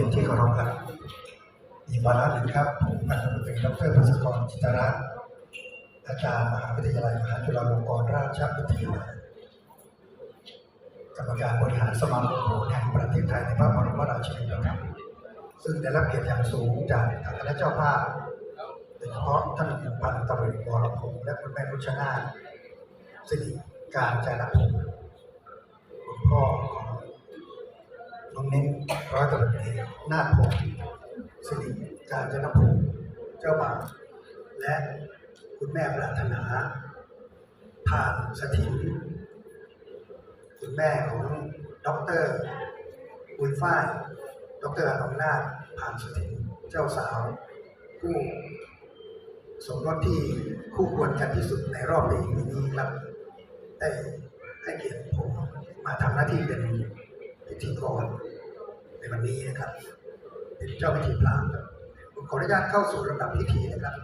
ยนที่เคารพครับอีกวาระหนึ่งครับผมพันตำรวจเอกดรพัศกรจิตรรัตน์อาจารย์มหาวิทยาลัยมหาจุฬาลงกรณราชวิทยาลัยกรรมการบริหารสมาคมโหราแห่งประเทศไทยในพระบรมราชินีนาถซึ่งได้รับเกียรติอย่างสูงจากทางคณะเจ้าภาพโดยเฉพาะท่านพันตำรวจวรพงษ์และคุณแม่รุชนาถสิริการจารพงศ์คุณพ่อ้องเน้นร้อยตำรวจเอกนาถพงศ์สิริการจนภูมิเจ้าบ่าวและคุณแม่ปรารถนาผ่านสถินคุณแม่ของด็อกเตอร์อุยฝ้ายด็อกเตอร์อนงนาถผ่านสถินเจ้าสาวผู้สมรสที่คู่ควรกันที่สุดในรอบปีนี้ครับได้ให้เกียรติผมมาทำหน้าที่เป็นพิธีกร ในวันนี้นะครับเป็นเจ้าพิธีพราหมณ์ผมขออนุญาตเข้าสู่ลำดับพิธีนะครับ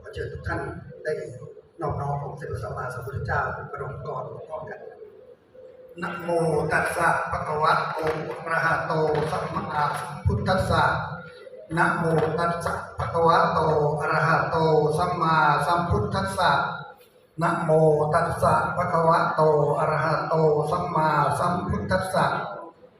ขอเชิญทุกท่านได้นอบน้อมองค์สมเด็จพระสัมมาสัมพุทธเจ้าประดมกรพร้อมกันนะโมตัสสะภะคะวะโตอะระหะโตสัมมาสัมพุทธัสสะนะโมตัสสะภะคะวะโตอะระหะโตสัมมาสัมพุทธัสสะนะโมตัสสะภะคะวะโตอะระหะโตสัมมาสัมพุทธัสสะ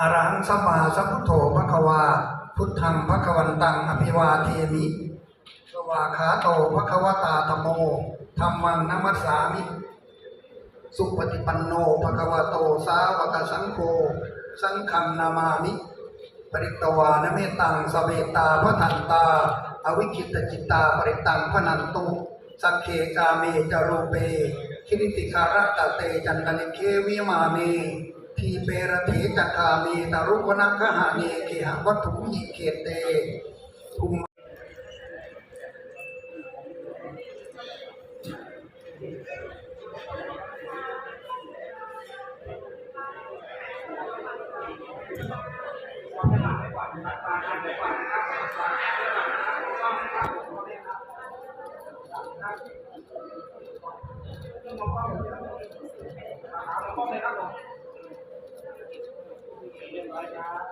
อรหังสัมมาสัมพุทโธภควา พุทธังภควันตังอภิวาเทมิสวาขาโตภควตาธรรมโมธรรมังนัมัสสามิ สุปฏิปันโนภควโตสาวกสังโฆสังฆังนามามิ ปริตวานเมตังสเวตาพระทันตา อวิคิตจิตตาปริตังพนันตุสักเคกาเมจารูเปคิริติคารัตตะเตจันตนิเควิมาเม ทีเปรเถจักาเมตรุวนักขหาเนเกหวัตถุยิเกเตภูมิ ค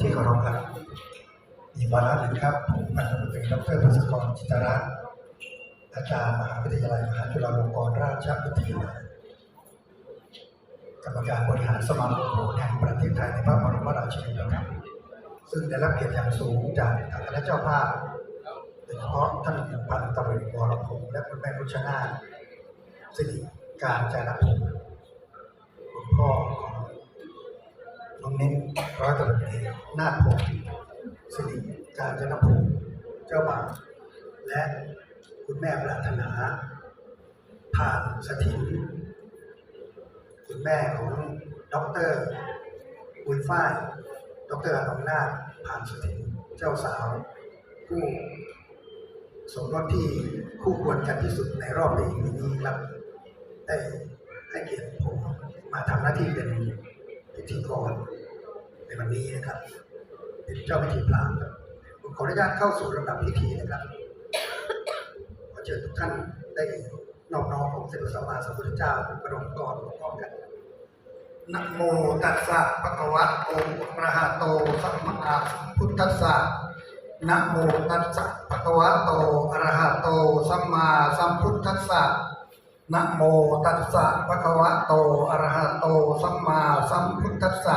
ที่เคารพครับอีกวาระหนึ่งครับผมพันตำรวจเอกดรพงศกรจิตรัตน์อาจารย์มหาวิทยาลัยมหาจุฬาลงกรณราชวิทยาลัยกรรมการบริหารสมาคมโหแห่งประเทศไทยในพระบรมราชินีนาถซึ่งได้รับเกียรติอย่างสูงจากทางคณะเจ้าภาพโดยเฉพาะท่านพันตำรวจวรพงศ์และคุณแม่รุชนาถสิริการจารพงศ์คุณพ่อของ น้องเน้นร้อยตำรวจเอกนาถพงศ์สิริการจนพงศ์เจ้าบ่าวและคุณแม่ปรารถนาผ่านสถินคุณแม่ของด็อกเตอร์อุยฝ้ายด็อกเตอร์อนงนาถผ่านสถินเจ้าสาวผู้สมรสที่คู่ควรกันที่สุดในรอบปีนี้ครับได้ให้เกียรติผมมาทำหน้าที่เป็นพิธีกร ในวันนี้นะครับ เป็นเจ้าพิธีพราหมณ์ครับผมขออนุญาตเข้าสู่ลำดับพิธีนะครับขอเชิญทุกท่านได้นอบน้อมองค์สมเด็จสัมมาสัมพุทธเจ้าประดมก่อนพร้อมกันนะโมตัสสะภะคะวะโตอะระหะโตสัมมาสัมพุทธัสสะนะโมตัสสะภะคะวะโตอะระหะโตสัมมาสัมพุทธัสสะนะโมตัสสะภะคะวะโตอะระหะโตสัมมาสัมพุทธัสสะ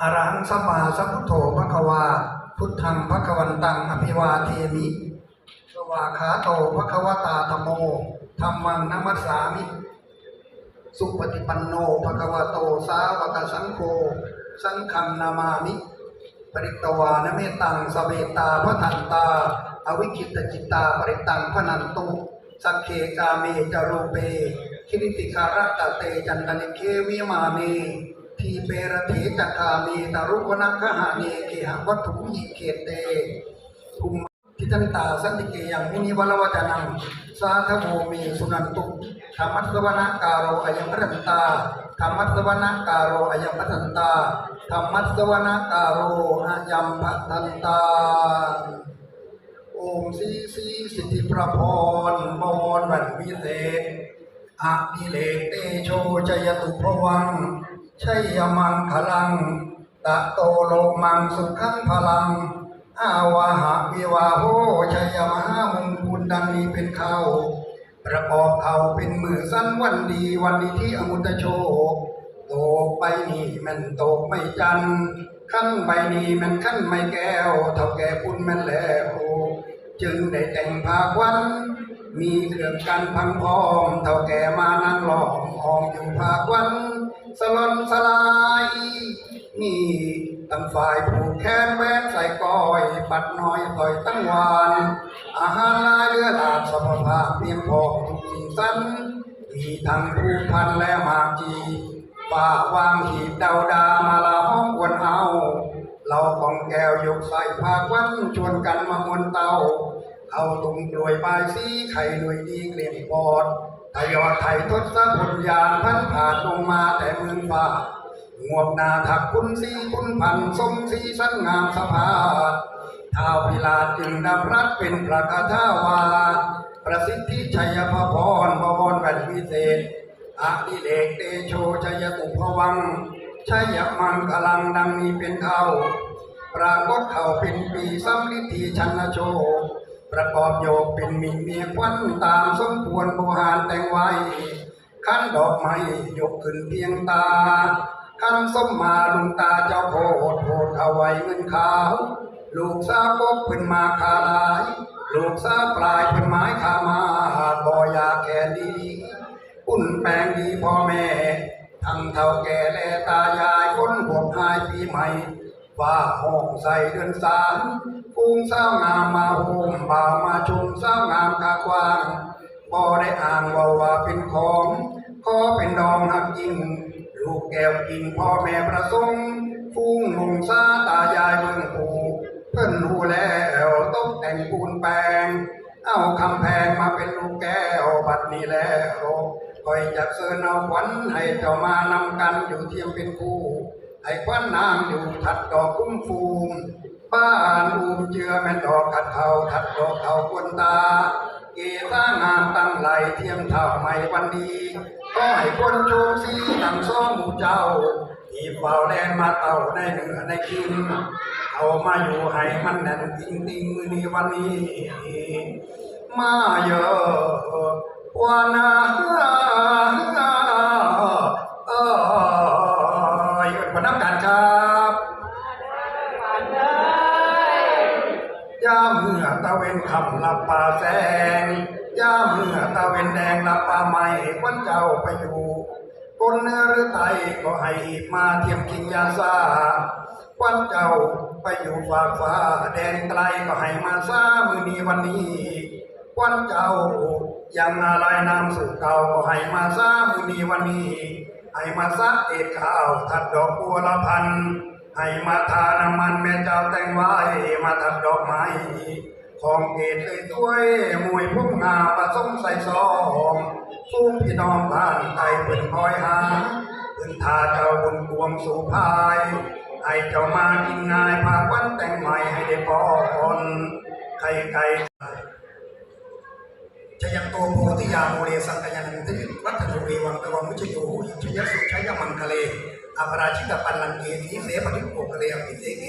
อรหังสัมมาสัมพุทโธภควา พุทธังภควันตังอภิวาเทมิสวาขาโตภควตาธรมโมธรรมังนัมัสสามิ สุปฏิปันโนภควโตสาวกสังโฆสังฆังนามามิปริตตวานเมตังสเวตาพระทันตา อวิคิตจิตตาปริตังพนันตุสักเคกาเมจารูเปคิริติคารัตเตจันตนิเควิมาเม ทีเปรเถจักามีตารุวนักขหาเนเกหวัตถุยิเกเตภูมิทิตันตาสันติเกยังมุนิวลวัจนังสาธโมมีสุนันตุธรรมัสวนาการโรอยังพรันตาธรรมัสวนาการโรอยังพรันตาธรรมัสวนาการโรอายังพัทันตาโอมสีสีสิทธิประพรบวรวันวิเศษอะดิเลกเตโชจยตุพวัง ชัยมังคลัง ตะโตโลมังสุขังพลัง อาวาหะวิวาโหชัยมหามงคลดังนี้เป็นเขาประกอบเขาเป็นมือสั้นวันดีวันดีที่อมุตโชโตกไปนี่มันโตกไม่จันขั้นใบนี้มันขั้นไม่แก้วเท่าแก่ปุณแมันแล้ว จึงได้แต่งภาควัน มีเครื่องกันพังพร้อม เท่าแก่มานั่งล้อมห้องอยู่ภาควัน สลอนสลายนี่ตั้งฝ่ายผูกแขนแว้นใส่ก้อยปัดน้อยต่อยตั้งวาน อาหารลาเรือลาดสภาพาเพียงพอทุกสิ่งสั้น มีทั้งผู้พันและหมากจีป่าวางหีบดาวดามาลาห้องวนเอา เราของแก้วยกใส่ภาควันชวนกันมามวนเตา เอาตุ่มกลวยปลายสีไข่หน่วยดีเกลียปอดทยอดไทยทศพลยานพันผ่านลงมาแต่เมืองฟ้างวบหนาถักคุณสีคุณพันสมสีสันงามสภาท้าวพิลาจึงดับรัฐเป็นประกาศาวา ประสิทธิชัยพพรบวรแวนวิเศษอดิเลกเตโชชัยตุพวัง ชัยมังกลังดังนี้เป็นเขาปรากฏเขาเป็นปีสัมฤทธิชันโช ประกอบโยกเป็นมีเมียควันตามสมควรโบหารแต่งไว้ขั้นดอกไม้ยกขึ้นเพียงตาขั้นสมมาลุงตาเจ้าโพดโพดเอาไว้เงินขาว ลูกสาวพบขึ้นมาคาลาย ลูกสาวปลายเป็นไม้ขามาบ่อยาแก่ดีอุ่นแปลงดีพ่อแม่ ทั้งเท่าแก่และตายายคนหวบหายปีใหม่ว่าห้องใส่เดือนสามกุ้งสาวงามมาโฮมบ่าวมาชมสาวงามกากวางบ่ได้อ่างว่าว่าเป็นของขอเป็นดองหักจริงลูกแก้วกินพ่อแม่ประสงค์ฟุ้งหนุ่มซาตายายเมืองผูเพิ่นหูแล้วต้องแต่งปูนแปลง เอาคำแพงมาเป็นลูกแก้วบัดนี้แล้ว คอยจะเชิญเอาขวัญให้เจ้ามานำกันอยู่เทียมเป็นคู่ให้ขวัญนางอยู่ถัดดอกคุ้มฟูมบ้านอูมเจือแม่นดอกกัดเทาถัดดอกเทาควนตา เกตางามตั้งไหลเทียมเท่าไม่วันดีก็ให้คนโชมสีดังซ้อมหมู่เจ้าที่เฝ้าแลนมาเต่าในเหนือในกินเอามาอยู่ให้มันแน่นจริงจริงมือนี้วันนี้ มาเยอะ วนาเอออยู่บนน้ำกันครับยาเมือตะเวนคำลับป่าแสงย่าเมื่อตะเวนแดงลับป่าไม้ควันเจ้าไปอยู่คนเนื้อหรือไตก็ให้มาเทียมกินยาซาควันเจ้าไปอยู่ฝากฟ้าแดนไกลก็ให้มาซามือนี้วันนี้ควันเจ้า ยังอะไรนามสู่เก่าก็ให้มาซามือนีวันนี้ให้มาซักเอ็ดข้าวทัดดอกบัวละพันให้มาทาน้ำมันแม่เจ้าแต่งไว้มาทัดดอกไม้ของเกตเลยถ้วยมวยพุ่งงาผสมใส่ซองฟูงพี่น้องบ้านไต่เป็นคอยหาเป็นทาเจ้าบุญบวงสู่พายให้เจ้ามากินง่ายพาควันแต่งใหม่ให้ได้ปอนไข่ไก่ ชยังโตโพธิยาโมเรสังกยันติวัฒนุเรวังกวังมุชโยหิชยสุชยมังคะเลอปราชิตปันลังเกสีเสปฏิโกคะเลอภิเสเก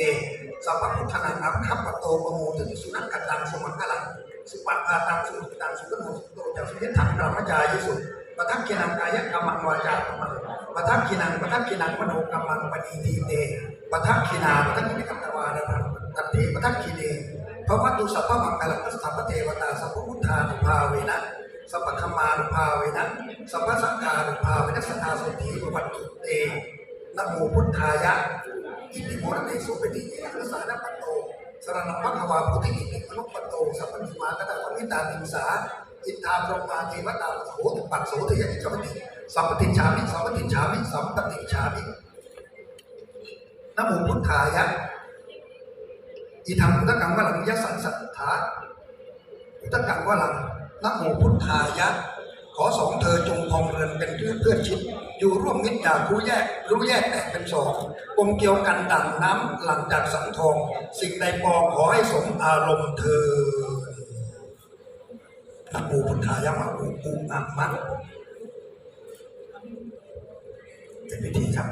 สัพพุทธนังอัพคัปโตปโมถึงสุนัขกตังสมังกลังสุปัตตาตังสุตตังสุขโมสุโตจักสุยถังกรรมจายุสุปทักขินังกายกรรมังวาจากรรมังปทักขินังปทักขินังมโนกรรมังปณีทีเตปทักขินาปทักขินกัมตวานะตัตเตปทักขิเน พระวัตุสัพพะมังคลังสัพพเทวตาสัพพพุทธานุภาเวนะสัพพธรรมานุภาเวนะสัพพสังฆานุภาเวนะสัทธาสุธีปวัตตุเตนะโมพุทธายะอิติโมนะเตสุปฏิเยนะสานะปัตโตสรณังมัคควาพุทธิอิติมนุปัตโตสัพพนิมากตะวมิตาติงสาอินทาพรหมาเทวตาโสติปัสโสทยะอิจวติสัมปติชามิสัมปติชามิสัมปติชามินะโมพุทธายะ อีทางพุทธกังวลังยสันสัทธาพุทธกังวลังนะโมพุทธายะ ขอสองเธอจงคองเรือนเป็นเพื่อนเพื่อนชิด อยู่ร่วมมิตรอย่ารู้แยก รู้แยกแตกเป็นสองกลมเกี่ยวกันดังน้ำหลังจากสังทอง สิ่งใดปองขอให้สมอารมณ์เธอนะโมพุทธายะมาอุปุอัมมะเป็นพิธีครับ